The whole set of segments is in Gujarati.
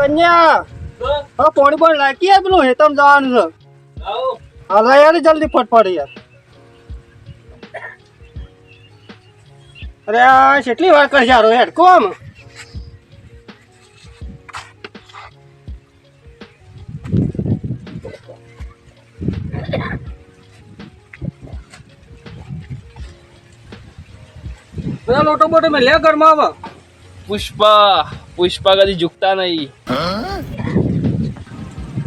કન્યા. હવે પોણી પણ રાખીએ પેલું હેતમ જવાનું છે. હાલ યાર જલ્દી ફટફટ યાર. અરે આ કેટલી વાર કરશે હારો હેડ કોમ બધા લોટો બોટો મેં લે ઘરમાં આવે? પુષ્પા. પુષ્પા કદી ઝુકતા નહીં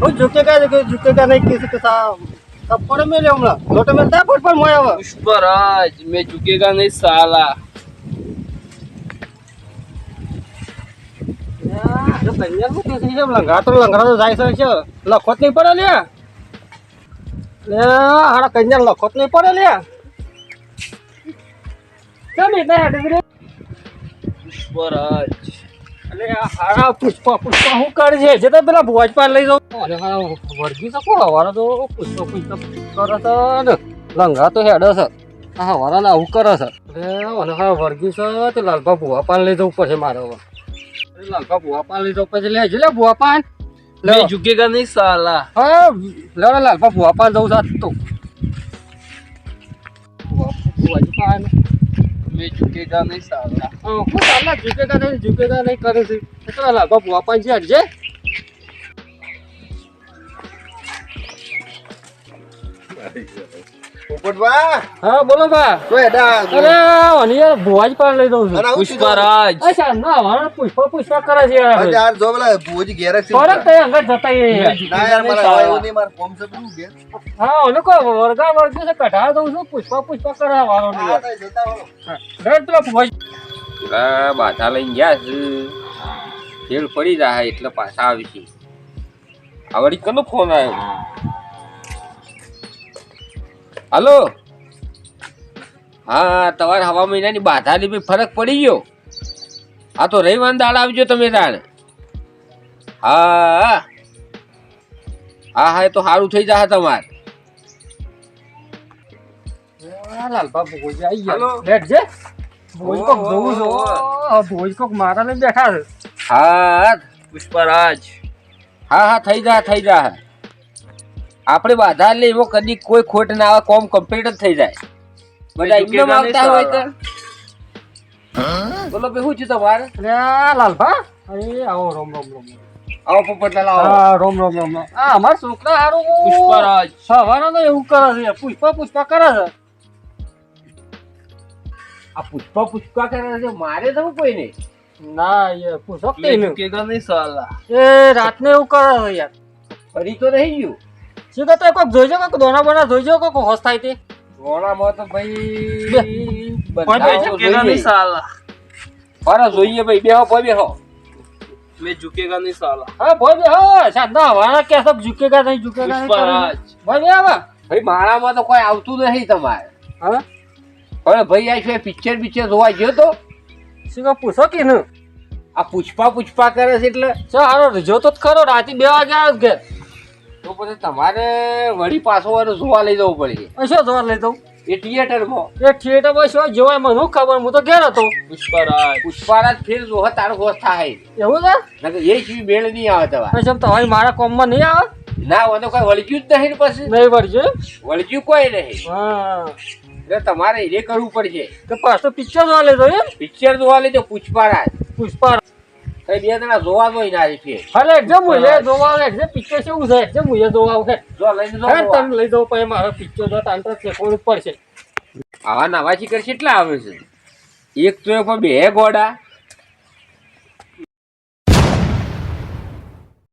वो झुकेगा देखो झुकेगा नहीं किसी के साथ थप्पड़ में ले हमला लोटे में था फटफट मोया हुआ પુષ્પરાજ મેં ઝુકેગા નહીં સાલા જો કન્યા નું કે છે લંગા તો લંગરા તો જાય છે લખોત નહીં પડે લે લે હાડા કન્યા લખોત નહીં પડે લે કેમ એટલે હેડે પુષ્પરાજ અલે પુષ્પા પુષ્પા શું કરે છે જે તો પેલા ભોજ પાર લઈ જાઉં અરે હાડા વર્ગી શકો? હવારા તો પુષ્પા પુષ્પા કરે છે ને લંગા તો હેડે છે. આ હવારા ને આવું કરે છે. અરે અને હા વર્ગી છે તે લાલભા ભુવા પાન લઈ જવું પડશે મારે હવે. લાલભા ભુવા પાન લઈ જવું પડશે. લેજો લે ભુવા પાન લે ઝુકેગા નહીં સાલા. હા લેવડે લાલભા ભુવા પાન જવું તો. ભુવા- પાન મેં ઝુકેગા નહીં સાલા હા, ચાલના ઝુકેગા નહીં ઝુકેગા નહીં કરે છે. એટલે ભુવા પાન છે હટજે. પોપટભા? હા બોલો બા તો એડા અરે અને યાર ભુવા લઈ દઉં છું. પુષ્પરાજ. અચ્છા ના હવારે પુષ્પા પુષ્પા કરે છે યાર. હવે યાર જો પેલા ભુજ ઘેર છે. ફરક તો અંદર જતા યાર ના યાર મારા હવે એવું નહીં, મારે છે પેલું ઘેર. હા ઓલો કો વર્ગા વર્ગ છે કઢા દઉં છું પુષ્પા પુષ્પા કરે વાળો નહીં હા, યાર તો જતા રહો. રેડ પેલા બાધા લઈને ગયા છે. ખેલ પડી જાય એટલે પાછા આવી છે આવડી કનો ફોન આવ્યો? હાલો. હા તમારે હવા મહિનાની બાધાની બી ફરક પડી ગયો. હા તો રવિવાર દાળ આવજો તમે તાણ હા. હા હા એ તો સારું થઈ જશે તમારે. આવી ગયા. કોક કોક મારા લઈને બેઠા છે. હા. પુષ્પરાજ. હા હા થઈ જા થઈ જા આપણે બાધા લે એવો કદી કોઈ ખોટ ના આવે કોમ કમ્પ્લીટ જ થઈ જાય. બધા એકદમ આવતા હોય તો. બોલો બે શું છે તમારે? લાલભા અરે આવો રોમ રોમ રોમ આવો પોપટલાલ આવો. રોમ રોમ રોમ રોમ. આ અમાર છોકરા હારું પુષ્પરાજ. તો એવું કરે છે. પુષ્પા પુષ્પા કરે છે. આ પુષ્પા પુષ્પા કરે છે? મારે તો કોઈ નહીં. ના એ પૂછો કે નહીં. નહીં સાલા. એ રાતને એવું કરે છે યાર. ફરી તો રહી ગયું. શું કહેતો કોઈક જોઈજો કોઈક દોના બોના જોઈજો કોઈક હોશ થાય તે. ઘોડામાં તો ભાઈ નહીં સાલા. ફરા જોઈએ ભાઈ બેહો ભાઈ બેહો. મેં ઝુકેગા નહીં સાલા. હા ભાઈ બે હા સાંધા વાળા કે સબ ઝુકેગા નહીં ઝુકેગા નહીં ભાઈ બે આવા ભાઈ મારામાં તો કોઈ આવતું નહીં તમારે. હા? પણ ભાઈ આ છે પિક્ચર પિક્ચર જોવા ગયો તો? શું પૂછો કે ન આ પૂછપા પૂછપા કરે છે એટલે? ચાલો હારો જો તો જ ખરો રાતે બે વાગે આવ્યો ઘેર. તો પછી તમારે વળી પાછો વાર જોવા લઈ જવું પડશે શું જોવા લઈ દઉં એ થિયેટરમાં એ થિયેટરમાં શું? જોવાય મને શું ખબર? હું તો ઘેર હતો. પુષ્પરાજ. પુષ્પારાજ ફેર જોવા તારો હોશ થાય. એવું છે? નકર એ જ મેળ નહીં આવે તમારે. પછી તમારી મારા કોમમાં નહીં આવે? ના મને કોઈ વળગ્યું જ નહીં પછી. નહીં વળગ્યું? વળગ્યું કોઈ નહીં. હા. એટલે તમારે એ કરવું પડશે. તો પાછો પિક્ચર જોવા લેજો એમ? પિક્ચર જોવા લેજો પુષ્પારાજ. પુષ્પા કઈ બે જણા જોવા જોઈ ના છે એકદમ મુએ જોવા આવે પિક્ચર શું છે એકદમ મુએ જોવા આવે. જો લઈને જો તને લઈ જવું પછી મારે પિક્ચર જો છે શીખવવું પડશે. આવા નવા કરશે કેટલા આવે છે. એક તો એ બે ગોડા.